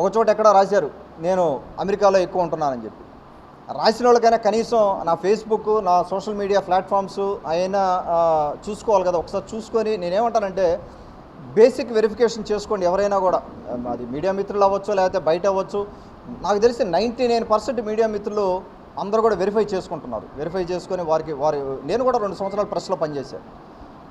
ఒక చోట ఎక్కడ రాశారు నేను అమెరికాలో ఎక్కువ ఉంటున్నానని చెప్పి. రాసిన వాళ్ళకైనా కనీసం నా ఫేస్బుక్ నా సోషల్ మీడియా ప్లాట్ఫామ్స్ అయినా చూసుకోవాలి కదా. ఒకసారి చూసుకొని నేనేమంటానంటే బేసిక్ వెరిఫికేషన్ చేసుకోండి ఎవరైనా కూడా. అది మీడియా మిత్రులు అవ్వచ్చు లేకపోతే బయట అవ్వచ్చు. నాకు తెలిసి నైంటీ నైన్ పర్సెంట్ మీడియా మిత్రులు అందరూ కూడా వెరిఫై చేసుకుంటున్నారు. వెరిఫై చేసుకొని వారికి వారి నేను కూడా రెండు సంవత్సరాలు ప్రెస్లో పనిచేశాను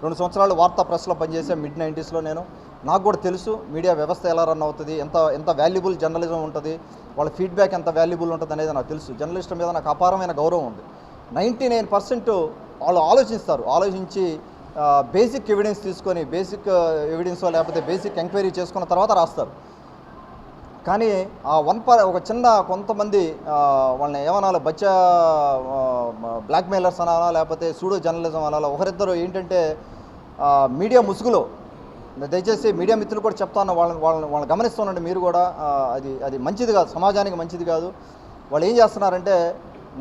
రెండు సంవత్సరాలు వార్తా ప్రెస్లో పనిచేశాను మిడ్ నైంటీస్లో నేను. నాకు కూడా తెలుసు మీడియా వ్యవస్థ ఎలా రన్ అవుతుంది ఎంత ఎంత వాల్యుబుల్ జర్నలిజం ఉంటుంది వాళ్ళ ఫీడ్బ్యాక్ ఎంత వాల్యుబుల్ ఉంటుంది అనేది నాకు తెలుసు. జర్నలిస్ట్ మీద నాకు అపారమైన గౌరవం ఉంది. నైంటీ నైన్ పర్సెంట్ వాళ్ళు ఆలోచిస్తారు. ఆలోచించి బేసిక్ ఎవిడెన్స్ తీసుకొని బేసిక్ ఎవిడెన్స్ లేకపోతే బేసిక్ ఎంక్వైరీ చేసుకున్న తర్వాత రాస్తారు. కానీ ఆ వన్ పర్ ఒక చిన్న కొంతమంది వాళ్ళని ఏమనాలి బచ్చ బ్లాక్మెయిలర్స్ అనాలా లేకపోతే సూడో జర్నలిజం అనాలా ఒకరిద్దరు ఏంటంటే మీడియా ముసుగులో దయచేసి మీడియా మిత్రులు కూడా చెప్తాను వాళ్ళని వాళ్ళని వాళ్ళని గమనిస్తుండండి మీరు కూడా. అది అది మంచిది కాదు సమాజానికి మంచిది కాదు. వాళ్ళు ఏం చేస్తున్నారంటే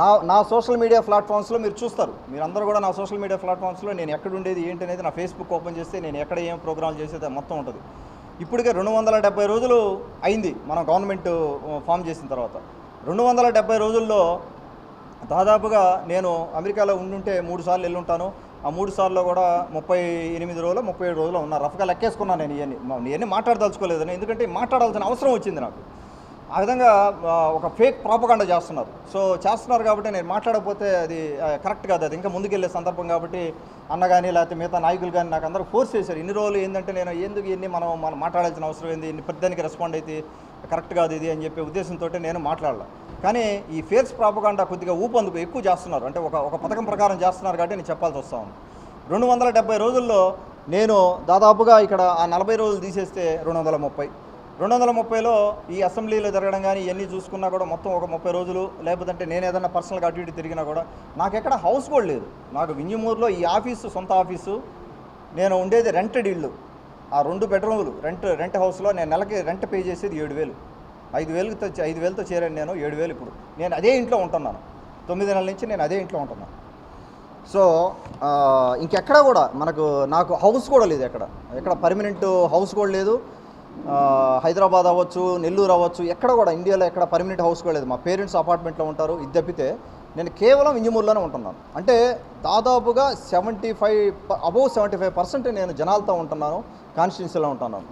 నా నా సోషల్ మీడియా ప్లాట్ఫామ్స్లో మీరు చూస్తారు. మీరు అందరూ కూడా నా సోషల్ మీడియా ప్లాట్ఫామ్స్లో నేను ఎక్కడ ఉండేది ఏంటి అనేది నా ఫేస్బుక్ ఓపెన్ చేస్తే నేను ఎక్కడ ఏం ప్రోగ్రామ్ చేసేది మొత్తం ఉంటుంది. ఇప్పటికే రెండు వందల డెబ్బై రోజులు అయింది మనం గవర్నమెంట్ ఫామ్ చేసిన తర్వాత. రెండు వందల డెబ్బై రోజుల్లో దాదాపుగా నేను అమెరికాలో ఉండుంటే మూడు సార్లు వెళ్ళుంటాను. ఆ మూడు సార్లు కూడా ముప్పై ఎనిమిది రోజులు ముప్పై ఏడు రోజులు ఉన్నా రఫ్గా లెక్కేసుకున్నాను నేను ఇవన్నీ ఇవన్నీ మాట్లాడదలుచుకోలేదని ఎందుకంటే మాట్లాడాల్సిన అవసరం వచ్చింది నాకు. ఆ విధంగా ఒక ఫేక్ ప్రాపగాండ చేస్తున్నారు. సో చేస్తున్నారు కాబట్టి నేను మాట్లాడకపోతే అది కరెక్ట్ కాదు. అది ఇంకా ముందుకెళ్ళే సందర్భం కాబట్టి అన్న కానీ లేకపోతే మిగతా నాయకులు కానీ నాకు అందరూ ఫోర్స్ చేశారు. ఇన్ని రోజులు ఏంటంటే నేను ఎందుకు ఇన్ని మనం మనం మాట్లాడాల్సిన అవసరం ఏంది? ఇన్ని ప్రతిదానికి రెస్పాండ్ అయితే కరెక్ట్ కాదు ఇది అని చెప్పే ఉద్దేశంతో నేను మాట్లాడాల. కానీ ఈ ఫేర్స్ ప్రాపగాండా కొద్దిగా ఊపందుకు ఎక్కువ చేస్తున్నారు. అంటే ఒక ఒక పథకం ప్రకారం చేస్తున్నారు కాబట్టి నేను చెప్పాల్సి వస్తా ఉంది. రెండు వందల డెబ్బై రోజుల్లో నేను దాదాపుగా ఇక్కడ ఆ నలభై రోజులు తీసేస్తే రెండు వందల ముప్పై. రెండు వందల ముప్పైలో ఈ అసెంబ్లీలో జరగడం కానీ ఇవన్నీ చూసుకున్నా కూడా మొత్తం ఒక ముప్పై రోజులు లేకపోతే నేను ఏదైనా పర్సనల్గా అటు ఇటు తిరిగినా కూడా నాకు ఎక్కడ హౌస్ కూడా లేదు. నాకు వింజమూరులో ఈ ఆఫీసు సొంత ఆఫీసు నేను ఉండేది రెంటెడ్ ఇల్లు. ఆ రెండు బెడ్రూములు రెంట్ రెంట్ హౌస్లో నేను నెలకి రెంట్ పే చేసేది ఏడు వేలు. ఐదు వేలుతో ఐదు వేలతో చేరాను నేను ఏడు వేలు ఇప్పుడు. నేను అదే ఇంట్లో ఉంటున్నాను. తొమ్మిది నెలల నుంచి నేను అదే ఇంట్లో ఉంటున్నాను. సో ఇంకెక్కడ కూడా మనకు నాకు హౌస్ కూడా లేదు ఎక్కడ. ఎక్కడ పర్మనెంట్ హౌస్ కూడా లేదు. హైదరాబాద్ అవ్వచ్చు నెల్లూరు అవ్వచ్చు ఎక్కడ కూడా ఇండియాలో ఎక్కడ పర్మనెంట్ హౌస్ కూడా లేదు. మా పేరెంట్స్ అపార్ట్మెంట్లో ఉంటారు ఇది తప్పితే నేను కేవలం ఇంజమూరులోనే ఉంటున్నాను. అంటే దాదాపుగా seventy five above seventy five percent నేను జనాలతో ఉంటున్నాను కాన్స్టిట్యున్సీలో ఉంటున్నాను.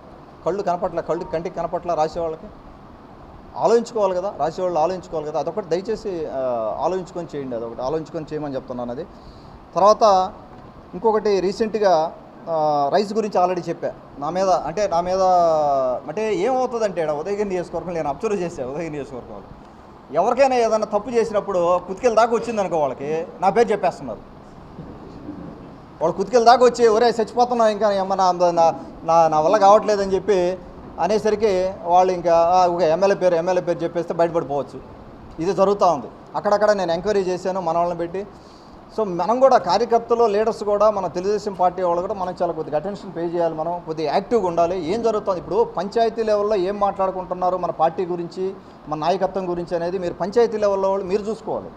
కళ్ళు కనపట్ల కళ్ళు కంటికి కనపట్ల రాసే వాళ్ళకి? ఆలోచించుకోవాలి కదా రాసేవాళ్ళు ఆలోచించుకోవాలి కదా అదొకటి దయచేసి ఆలోచించుకొని చేయండి అదొకటి ఆలోచించుకొని చేయమని చెప్తున్నాను అది. తర్వాత ఇంకొకటి రీసెంట్గా రైస్ గురించి ఆల్రెడీ చెప్పా. నా మీద అంటే నా మీద అంటే ఏమవుతుందంటే ఈడ ఉదయగిరి నియోజకవర్గం నేను అబ్జర్వ్ చేశాను ఉదయగిరి నియోజకవర్గం ఎవరికైనా ఏదైనా తప్పు చేసినప్పుడు కుతికెళ్ళ దాకా వచ్చిందనుకో వాళ్ళకి నా పేరు చెప్పేస్తున్నారు. వాళ్ళు కుతికెళ్ళ దాకా వచ్చి ఒరే చచ్చిపోతున్నా ఇంకా ఏమన్నా నా- నా నా వల్ల కావట్లేదని చెప్పి అనేసరికి వాళ్ళు ఇంకా ఒక ఎమ్మెల్యే పేరు ఎమ్మెల్యే పేరు చెప్పేస్తే బయటపడిపోవచ్చు. ఇది జరుగుతూ ఉంది. అక్కడక్కడ నేను ఎంక్వైరీ చేశాను మన వాళ్ళని పెట్టి. సో మనం కూడా కార్యకర్తలు లీడర్స్ కూడా మన తెలుగుదేశం పార్టీ వాళ్ళు కూడా మనం చాలా కొద్దిగా అటెన్షన్ పే చేయాలి మనం కొద్దిగా యాక్టివ్గా ఉండాలి. ఏం జరుగుతుంది? ఇప్పుడు పంచాయతీ లెవెల్లో ఏం మాట్లాడుకుంటున్నారు? మన పార్టీ గురించి మన నాయకత్వం గురించి అనేది మీరు పంచాయతీ లెవెల్లో వాళ్ళు మీరు చూసుకోవాలి.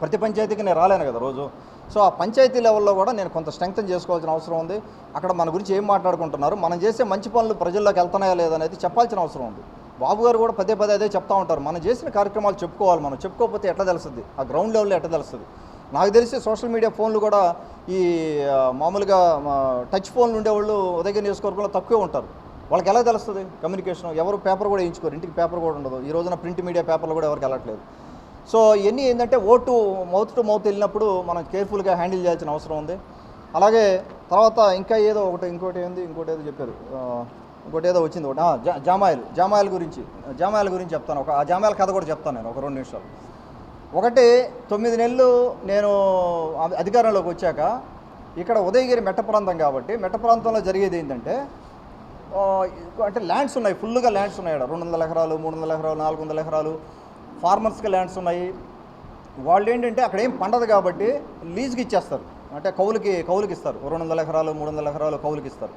ప్రతి పంచాయతీకి నేను రాలేను కదా రోజు. సో ఆ పంచాయతీ లెవెల్లో కూడా నేను కొంత స్ట్రెంగ్తన్ చేసుకోవాల్సిన అవసరం ఉంది. అక్కడ మన గురించి ఏం మాట్లాడుకుంటున్నారు? మనం చేసే మంచి పనులు ప్రజల్లోకి వెళ్తున్నాయా లేదనేది చెప్పాల్సిన అవసరం ఉంది. బాబు గారు కూడా పదే పదే అదే చెప్తా ఉంటారు. మనం చేసిన కార్యక్రమాలు చెప్పుకోవాలి మనం. చెప్పుకోకపోతే ఎట్లా తెలుస్తుంది? ఆ గ్రౌండ్ లెవెల్లో ఎట్లా తెలుస్తుంది? నాకు తెలిసి సోషల్ మీడియా ఫోన్లు కూడా ఈ మామూలుగా టచ్ ఫోన్లు ఉండేవాళ్ళు ఉదయం నియోజకవర్గంలో తక్కువే ఉంటారు. వాళ్ళకి ఎలా తెలుస్తుంది? కమ్యూనికేషన్ ఎవరు పేపర్ కూడా వేయించుకోరు. ఇంటికి పేపర్ కూడా ఉండదు. ఈ రోజున ప్రింట్ మీడియా పేపర్లు కూడా ఎవరికి వెళ్ళట్లేదు. సో ఇవన్నీ ఏంటంటే ఓటు మౌత్ టు మౌత్ వెళ్ళినప్పుడు మనం కేర్ఫుల్గా హ్యాండిల్ చేయాల్సిన అవసరం ఉంది. అలాగే తర్వాత ఇంకా ఏదో ఒకటి ఇంకోటి ఏంది ఇంకోటి ఏదో చెప్పారు. ఇంకోటి ఏదో వచ్చింది ఒకటి. జామాయిల్ జామాయిల్ గురించి జామాయిల్ గురించి చెప్తాను. ఒక ఆ జామాయిల కథ కూడా చెప్తాను నేను ఒక రెండు నిమిషాలు. ఒకటి తొమ్మిది నెలలు నేను అధికారంలోకి వచ్చాక ఇక్కడ ఉదయగిరి మెట్ట ప్రాంతం కాబట్టి మెట్ట ప్రాంతంలో జరిగేది ఏంటంటే అంటే ల్యాండ్స్ ఉన్నాయి ఫుల్గా ల్యాండ్స్ ఉన్నాయి రెండు వందల ఎకరాలు మూడు వందల ఎకరాలు నాలుగు వందల ఎకరాలు ఫార్మర్స్కి ల్యాండ్స్ ఉన్నాయి. వాళ్ళు ఏంటంటే అక్కడ ఏం పండదు కాబట్టి లీజ్కి ఇచ్చేస్తారు. అంటే కౌలుకి కౌలుకి ఇస్తారు. రెండు వందల ఎకరాలు మూడు వందల ఎకరాలు కౌలుకి ఇస్తారు.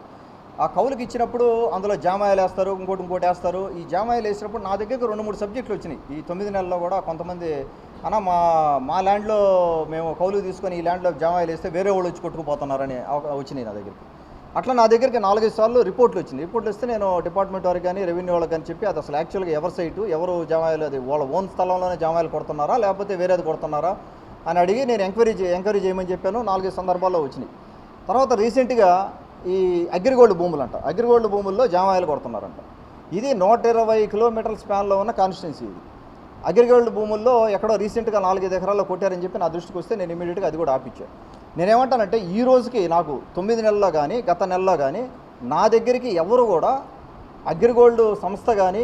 ఆ కౌలుకి ఇచ్చినప్పుడు అందులో జామాయిలు వేస్తారు ఇంకోటి ఇంకోటి వేస్తారు. ఈ జామాయిలు వేసినప్పుడు నా దగ్గరకు రెండు మూడు సబ్జెక్టులు వచ్చినాయి. ఈ తొమ్మిది నెలల్లో కూడా కొంతమంది అన్న మా మా ల్యాండ్లో మేము కౌలు తీసుకొని ఈ ల్యాండ్లో జామాయిలు వేస్తే వేరే వాళ్ళు వచ్చి కొట్టుకుపోతున్నారని వచ్చినాయి నా దగ్గరికి. అట్లా నా దగ్గరికి నాలుగైదు సార్లు రిపోర్ట్లు వచ్చింది రిపోర్ట్లు వస్తే నేను డిపార్ట్మెంట్ వారికి కానీ రెవెన్యూ వాళ్ళకి కానీ చెప్పి అది అసలు యాక్చువల్గా ఎవరి సైటు ఎవరు జామాయిలు అది వాళ్ళ ఓన్ స్థలంలోనే జామాయిలు కొడుతున్నారా లేకపోతే వేరేది కొడుతున్నారా అని అడిగి నేను ఎంక్వైరీ ఎంక్వైరీ చేయమని చెప్పాను. నాలుగైదు సందర్భాల్లో వచ్చినాయి. తర్వాత రీసెంట్గా ఈ అగ్రిగోల్డ్ భూములు అంట అగ్రిగోల్డ్ భూముల్లో జామాయిలు కొడుతున్నారంట. ఇది నూట ఇరవై కిలోమీటర్ల స్పాన్లో ఉన్న కాన్స్టిట్యున్సీ ఇది. అగ్రిగోల్డ్ భూముల్లో ఎక్కడో రీసెంట్గా నాలుగైదు ఎకరాల్లో కొట్టారని చెప్పి నా దృష్టికి వస్తే నేను ఇమీడియట్గా అది కూడా ఆపించాను నేనేమంటానంటే ఈ రోజుకి నాకు తొమ్మిది నెలల్లో కానీ గత నెలలో కానీ నా దగ్గరికి ఎవరు కూడా అగ్రిగోల్డ్ సంస్థ కానీ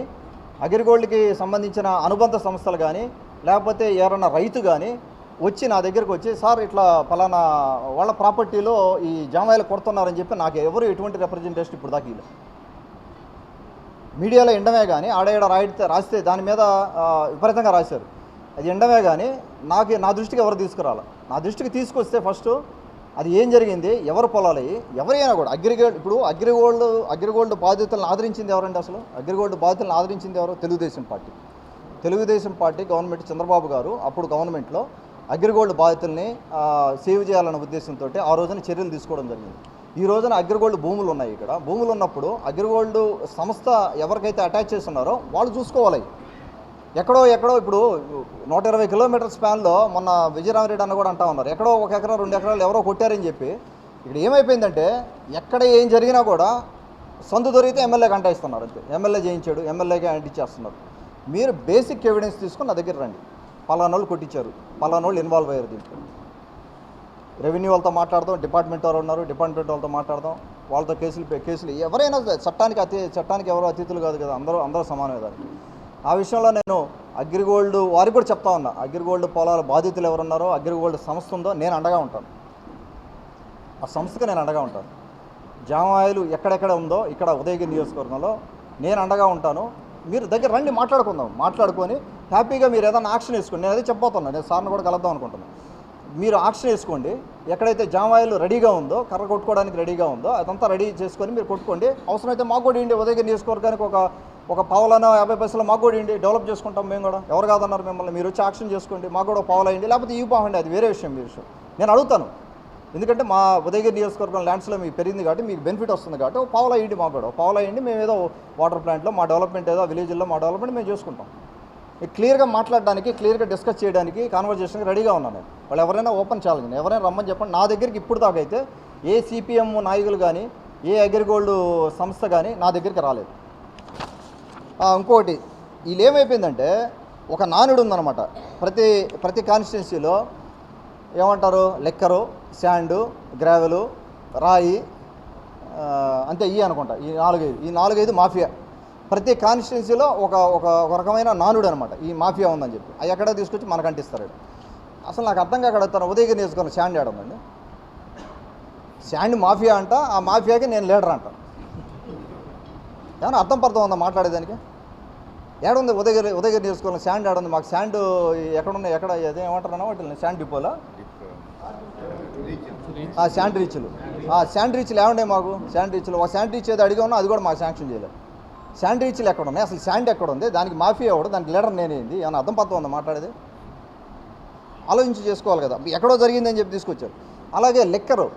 అగ్రిగోల్డ్కి సంబంధించిన అనుబంధ సంస్థలు కానీ లేకపోతే ఎవరన్నా రైతు కానీ వచ్చి నా దగ్గరికి వచ్చి సార్ ఇట్లా పలానా వాళ్ళ ప్రాపర్టీలో ఈ జామాయిలు కొడుతున్నారని చెప్పి నాకు ఎవరు ఎటువంటి రిప్రజెంటేషన్ ఇప్పుడు దాకా ఇవ్వలేదు. మీడియాలో ఎండమే కానీ ఆడేడ రాయితే రాస్తే దాని మీద విపరీతంగా రాశారు. అది ఎండమే కానీ నాకు నా దృష్టికి ఎవరు తీసుకురాలి? నా దృష్టికి తీసుకొస్తే ఫస్ట్ అది ఏం జరిగింది? ఎవరు పొలాలి? ఎవరైనా కూడా అగ్రిగోల్డ్ ఇప్పుడు అగ్రిగోల్డ్ అగ్రిగోల్డ్ బాధితులను ఆదరించింది ఎవరండి అసలు? అగ్రిగోల్డ్ బాధితులను ఆదరించింది ఎవరు? Telugu Desam party. Telugu Desam party government Chandrababu garu అప్పుడు గవర్నమెంట్లో అగ్రిగోల్డ్ బాధితుల్ని సేవ్ చేయాలనే ఉద్దేశంతో ఆ రోజున చర్యలు తీసుకోవడం జరిగింది. ఈ రోజున అగ్రిగోల్డ్ భూములు ఉన్నాయి ఇక్కడ. భూములు ఉన్నప్పుడు అగ్రిగోల్డ్ సంస్థ ఎవరికైతే అటాచ్ చేస్తున్నారో వాళ్ళు చూసుకోవాలి. ఎక్కడో ఎక్కడో ఇప్పుడు నూట ఇరవై కిలోమీటర్ స్పాన్లో మొన్న విజయరామరెడ్డి అన్న కూడా అంటా ఉన్నారు. ఎక్కడో ఒక ఎకరా రెండు ఎకరాలు ఎవరో కొట్టారని చెప్పి. ఇక్కడ ఏమైపోయిందంటే ఎక్కడ ఏం జరిగినా కూడా సందు దొరికితే ఎమ్మెల్యేకి అంటాయిస్తున్నారు అంతే. ఎమ్మెల్యే చేయించాడు ఎమ్మెల్యేగా అంటించేస్తున్నారు మీరు బేసిక్ ఎవిడెన్స్ తీసుకుని నా దగ్గర రండి. పలానోళ్ళు కొట్టించారు. పలానోళ్ళు ఇన్వాల్వ్ అయ్యారు దీంట్లో. రెవెన్యూ వాళ్ళతో మాట్లాడదాం డిపార్ట్మెంట్ వారు ఉన్నారు డిపార్ట్మెంట్ వాళ్ళతో మాట్లాడదాం. వాళ్ళతో కేసులు కేసులు ఎవరైనా చట్టానికి అతి చట్టానికి ఎవరో అతిథులు కాదు కదా అందరూ అందరూ సమానమే దానికి. ఆ విషయంలో నేను అగ్రిగోల్డ్ వారికి కూడా చెప్తా ఉన్నా. అగ్రిగోల్డ్ పొలాల బాధితులు ఎవరున్నారో అగ్రిగోల్డ్ సంస్థ ఉందో నేను అండగా ఉంటాను. ఆ సంస్థకి నేను అండగా ఉంటాను. జామ ఎక్కడెక్కడ ఉందో ఇక్కడ ఉదయగిరి నియోజకవర్గంలో నేను అండగా ఉంటాను. మీరు దగ్గర రండి మాట్లాడుకుందాం. మాట్లాడుకొని హ్యాపీగా మీరు ఏదైనా యాక్షన్ వేసుకోండి. నేను అదే చెప్పబోతున్నాను నేను సార్ని కూడా కలుద్దాం అనుకుంటున్నాను మీరు ఆక్షన్ వేసుకోండి. ఎక్కడైతే జామ రెడీగా ఉందో కర్ర కొట్టుకోవడానికి రెడీగా ఉందో అదంతా రెడీ చేసుకొని మీరు కొట్టుకోండి. అవసరమైతే మాకు కూడా ఇండి ఉదయగిరి నియోజకవర్గానికి ఒక ఒక పావులనో యాభై పైసలు మాకు కూడా ఇండి డెవలప్ చేసుకుంటాం మేము కూడా. ఎవరు కాదన్నారు మిమ్మల్ని? మీరు వచ్చి యాక్షన్ చేసుకోండి. మాకు కూడా పావులు అయ్యండి లేకపోతే ఈ పావండి అది వేరే విషయం మీ విషయం. నేను అడుగుతాను. ఎందుకంటే మా ఉదయగిరి నియోజకవర్గం ల్యాండ్స్లో మీకు పెరిగింది కాబట్టి మీకు బెనిఫిట్ వస్తుంది కాబట్టి పావులు అయ్యండి మాకు కూడా. పావులు అయ్యండి మేము ఏదో వాటర్ ప్లాంట్లో మా డెవలప్మెంట్ ఏదో విలేజ్లో మా డెవలప్మెంట్ మేము చేసుకుంటాం. క్లియర్గా మాట్లాడడానికి క్లియర్గా డిస్కస్ చేయడానికి కాన్వర్జేషన్కి రెడీగా ఉన్నాను వాళ్ళు ఎవరైనా ఓపెన్ ఛాలెంజ్ ఎవరైనా రమ్మని చెప్పండి. నా దగ్గరికి ఇప్పుడు దాకా అయితే ఏ సిపిఎం నాయకులు కానీ ఏ అగ్రిగోల్డ్ సంస్థ కానీ నా దగ్గరికి రాలేదు. ఇంకొకటి వీళ్ళు ఏమైపోయిందంటే ఒక నానుడు ఉందన్నమాట. ప్రతి ప్రతి కాన్స్టిట్యున్సీలో ఏమంటారు? లెక్కరు శాండు గ్రావెలు రాయి అంతే ఇవి అనుకుంటా. ఈ నాలుగైదు ఈ నాలుగైదు మాఫియా. ప్రతి కాన్స్టిట్యున్సీలో ఒక ఒక ఒక రకమైన నానుడు అనమాట ఈ మాఫియా ఉందని చెప్పి. అవి ఎక్కడ తీసుకొచ్చి మనకు అంటిస్తారు అసలు నాకు అర్థం కాక తను ఉదయగిరి నియోజకవర్గం శాండ్ ఆడ ఉందండి. శాండ్ మాఫియా అంట ఆ మాఫియాకి నేను లీడర్ అంట. ఏమన్నా అర్థం పర్థం ఉందా మాట్లాడేదానికి? ఏడుంది ఉదయగిరి ఉదయగిరి నియోజకవర్గం శాండ్ ఆడుంది మాకు శాండ్ ఎక్కడున్నాయి ఎక్కడ అదే ఏమంటారు వాటిని శాండ్ డిపోలా? ఆ శాండ్ రీచ్లు. ఆ శాండ్ రీచ్లు ఏమండే మాకు? శాండ్ రీచ్లు. ఒక శాండ్ రీచ్ ఏదో అడిగా ఉన్నా అది కూడా మాకు శాంక్షన్ చేయలేదు. శాండ్విచ్లు ఎక్కడ ఉన్నాయి? అసలు శాండ్ ఎక్కడ ఉంది? దానికి మాఫియా ఎవడు దానికి లీడర్ నేనేంది? ఏమైనా అర్థం పర్థం ఉందా మాట్లాడేది? ఆలోచించి చేసుకోవాలి కదా. ఎక్కడో జరిగిందని చెప్పి తీసుకొచ్చారు. అలాగే లెక్కరు.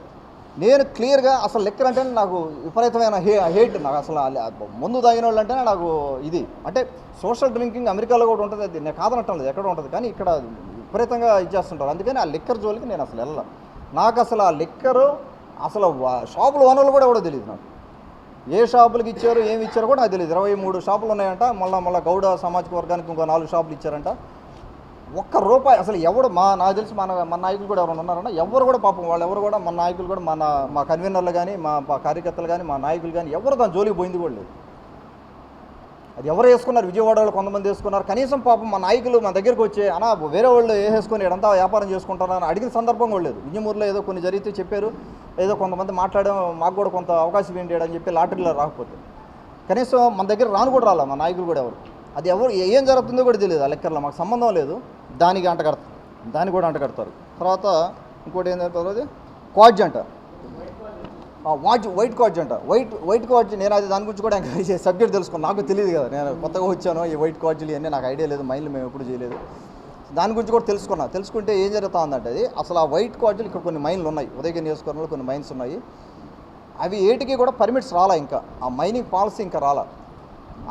నేను క్లియర్గా అసలు లెక్కర్ అంటే నాకు విపరీతమైన హే హేట్ నాకు అసలు ముందు తాగిన వాళ్ళు అంటేనే నాకు ఇది. అంటే సోషల్ డ్రింకింగ్ అమెరికాలో కూడా ఉంటుంది. అది నేను కాదనటం లేదు. ఎక్కడ ఉంటుంది. కానీ ఇక్కడ విపరీతంగా ఇచ్చేస్తుంటారు అందుకని ఆ లిక్కర్ జోలికి నేను అసలు వెళ్ళను. నాకు అసలు ఆ లిక్కరు అసలు వా- షాపుల ఓనర్లు కూడా ఎవడో తెలియదు నాకు. ఏ షాపులకి ఇచ్చారు ఏమి ఇచ్చారో కూడా నాకు తెలియదు ఇరవై మూడు షాపులు ఉన్నాయంట. మళ్ళీ మళ్ళీ గౌడ సామాజిక వర్గానికి ఇంకో నాలుగు షాపులు ఇచ్చారంట. ఒక్క రూపాయి అసలు ఎవడు మా నాకు తెలిసి మన మన నాయకులు కూడా ఎవరైనా ఉన్నారన్నా ఎవరు కూడా పాపం వాళ్ళు ఎవరు కూడా మన నాయకులు కూడా మన మా కన్వీనర్లు కానీ మా మా కార్యకర్తలు కానీ మా నాయకులు కానీ ఎవరు దాని జోలికి పోయింది కూడా లేదు. అది ఎవరు వేసుకున్నారు? విజయవాడలో కొంతమంది వేసుకున్నారు. కనీసం పాపం మా నాయకులు మా దగ్గరికి వచ్చి అనా వేరే వాళ్ళు ఏ వేసుకొని ఇడంతా వ్యాపారం చేసుకుంటారని అడిగిన సందర్భం కూడా లేదు. విజయమూరులో ఏదో కొన్ని జరిగితే చెప్పారు. ఏదో కొంతమంది మాట్లాడడం మాకు కూడా కొంత అవకాశం ఏంటి అని చెప్పి లాటరీలో రాకపోతే. కనీసం మన దగ్గర రాను కూడా రాలా మా నాయకులు కూడా ఎవరు. అది ఎవరు ఏం జరుగుతుందో కూడా తెలియదు ఆ లెక్కర్లో మాకు సంబంధం లేదు. దానికి అంట కడతారు. దానికి కూడా అంట కడతారు. తర్వాత ఇంకోటి ఏం జరుగుతుంది క్వాడ్జ్ అంట వాచ్ వైట్ కార్డ్జ్ అంట. వైట్ వైట్ కార్డ్జ్ నేను అది దాని గురించి కూడా ఇంకా సబ్జెక్ట్ తెలుసుకున్నాను నాకు తెలియదు కదా. నేను కొత్తగా వచ్చాను ఈ వైట్ కార్డ్జీలు ఇవన్నీ నాకు ఐడియా లేదు మైండ్లో మేము ఎప్పుడు చేయలేదు. దాని గురించి కూడా తెలుసుకున్నా. తెలుసుకుంటే ఏం జరుగుతా ఉందంటే అది అసలు ఆ వైట్ కార్డ్జీలు ఇక్కడ కొన్ని మైన్లు ఉన్నాయి. ఉదయగిరి నియోజకవర్గంలో కొన్ని మైన్స్ ఉన్నాయి. అవి ఏటికి కూడా పర్మిట్స్ రాలా ఇంకా. ఆ మైనింగ్ పాలసీ ఇంకా రాలా.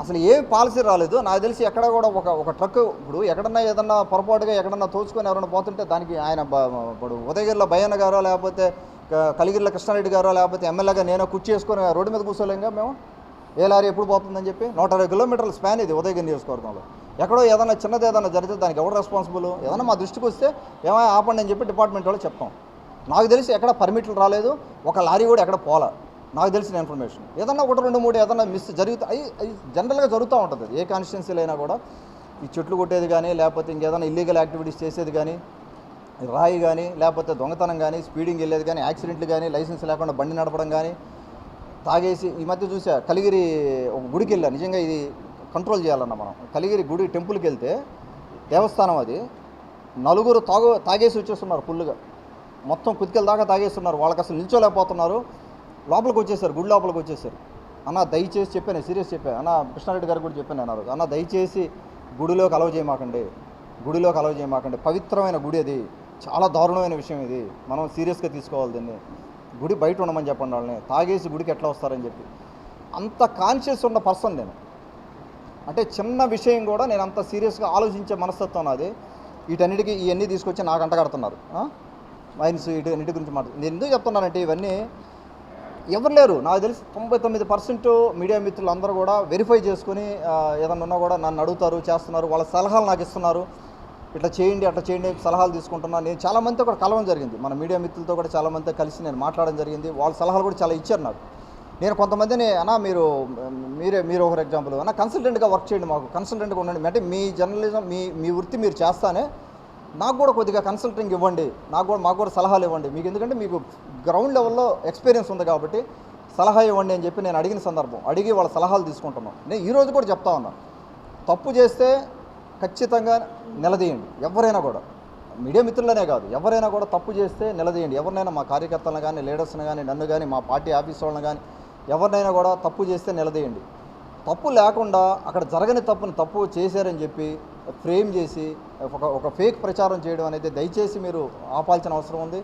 అసలు ఏం పాలసీ రాలేదు. నాకు తెలిసి ఎక్కడ కూడా ఒక ఒక ట్రక్ ఇప్పుడు ఎక్కడన్నా ఏదన్నా పొరపాటుగా ఎక్కడన్నా తోచుకొని ఎవరైనా పోతుంటే దానికి ఆయన ఇప్పుడు ఉదయగిరిలో భయన్న గారో లేకపోతే కలిగిరిలో కృష్ణారెడ్డి గారో లేకపోతే ఎమ్మెల్యేగా నేను కుర్చీ చేసుకొని రోడ్డు మీద కూర్చోలేంగా మేము? ఏ లారీ ఎప్పుడు పోతుందని చెప్పి? నూట అరవై కిలోమీటర్ల స్పాన్ ఇది ఉదయగిరి నియోజకవర్గంలో. ఎక్కడో ఏదైనా చిన్నది ఏదైనా జరిగితే దానికి ఎవరు రెస్పాన్సిబుల్ ఏదైనా మా దృష్టికి వస్తే ఏమైనా ఆపండి అని చెప్పి డిపార్ట్మెంట్ వాళ్ళు చెప్తాం. నాకు తెలిసి ఎక్కడ పర్మిట్లు రాలేదు ఒక లారీ కూడా ఎక్కడ పోలా. నాకు తెలిసిన ఇన్ఫర్మేషన్ ఏదన్నా ఒకటి రెండు మూడు ఏదన్నా మిస్ జరుగుతా అవి అవి జనరల్గా జరుగుతూ ఉంటుంది. ఏ కాన్స్టిట్యున్సీలో అయినా కూడా. ఈ చెట్లు కొట్టేది కానీ లేకపోతే ఇంకేదైనా ఇల్లీగల్ యాక్టివిటీస్ చేసేది కానీ రాయి కానీ లేకపోతే దొంగతనం కానీ స్పీడింగ్ వెళ్ళేది కానీ యాక్సిడెంట్లు కానీ లైసెన్స్ లేకుండా బండి నడపడం కానీ తాగేసి ఈ మధ్య చూసా కలిగిరి ఒక గుడికి వెళ్ళా నిజంగా ఇది కంట్రోల్ చేయాలన్న మనం. కలిగిరి గుడి టెంపుల్కి వెళ్తే దేవస్థానం అది. నలుగురు తాగు తాగేసి వచ్చేస్తున్నారు ఫుల్గా మొత్తం కుతికెల దాకా తాగేస్తున్నారు. వాళ్ళకి అసలు నిల్చోలేకపోతున్నారు. లోపలికి వచ్చేసారు గుడి లోపలికి వచ్చేసారు. అన్న దయచేసి చెప్పాను సీరియస్ చెప్పాను అన్న కృష్ణారెడ్డి గారు కూడా చెప్పాను నేను అన్న దయచేసి గుడిలోకి అలవ చేయమాకండి. గుడిలోకి అలవ చేయమాకండి. పవిత్రమైన గుడి అది. చాలా దారుణమైన విషయం ఇది. మనం సీరియస్గా తీసుకోవాలి దీన్ని. గుడి బయట ఉండమని చెప్పండి వాళ్ళని. తాగేసి గుడికి ఎట్లా వస్తారని చెప్పి. అంత కాన్షియస్ ఉన్న పర్సన్ నేను. అంటే చిన్న విషయం కూడా నేను అంత సీరియస్గా ఆలోచించే మనస్తత్వం నాది. వీటన్నిటికీ ఇవన్నీ తీసుకొచ్చి నాకు అంటగడుతున్నారు మైన్స్ వీటన్నిటి గురించి మాట్లాడు నేను ఎందుకు చెప్తున్నానంటే ఇవన్నీ ఎవరు లేరు. నాకు తెలిసి తొంభై తొమ్మిది పర్సెంట్ మీడియా మిత్రులు అందరూ కూడా వెరిఫై చేసుకుని ఏదన్నా ఉన్నా కూడా నన్ను అడుగుతారు చేస్తున్నారు. వాళ్ళ సలహాలు నాకు ఇస్తున్నారు. ఇట్లా చేయండి అట్లా చేయండి సలహాలు తీసుకుంటున్నాను నేను చాలామందితో కూడా కలవడం జరిగింది. మన మీడియా మిత్రులతో కూడా చాలామందితో కలిసి నేను మాట్లాడడం జరిగింది. వాళ్ళ సలహాలు కూడా చాలా ఇచ్చారు నాకు. నేను కొంతమందిని అన్న మీరు మీరే మీరు ఒకరు ఎగ్జాంపుల్ అన్న కన్సల్టెంట్గా వర్క్ చేయండి మాకు. కన్సల్టెంట్గా ఉండండి. అంటే మీ జర్నలిజం మీ మీ వృత్తి మీరు చేస్తానే నాకు కూడా కొద్దిగా కన్సల్టింగ్ ఇవ్వండి. నాకు కూడా మాకు కూడా సలహాలు ఇవ్వండి. మీకు ఎందుకంటే మీకు గ్రౌండ్ లెవెల్లో ఎక్స్పీరియన్స్ ఉంది కాబట్టి సలహా ఇవ్వండి అని చెప్పి నేను అడిగిన సందర్భం. అడిగి వాళ్ళ సలహాలు తీసుకుంటున్నాం. నేను ఈరోజు కూడా చెప్తా ఉన్నా. తప్పు చేస్తే ఖచ్చితంగా నిలదీయండి. ఎవరైనా కూడా. మీడియా మిత్రులనే కాదు. ఎవరైనా కూడా తప్పు చేస్తే నిలదీయండి. ఎవరినైనా మా కార్యకర్తలను కానీ లీడర్స్ని కానీ నన్ను కానీ మా పార్టీ ఆఫీస్ వాళ్ళని కానీ ఎవరినైనా కూడా తప్పు చేస్తే నిలదీయండి. తప్పు లేకుండా అక్కడ జరగని తప్పుని తప్పు చేశారని చెప్పి ఫ్రేమ్ చేసి ఒక ఒక ఫేక్ ప్రచారం చేయడం అనేది దయచేసి మీరు ఆపాల్సిన అవసరం ఉంది.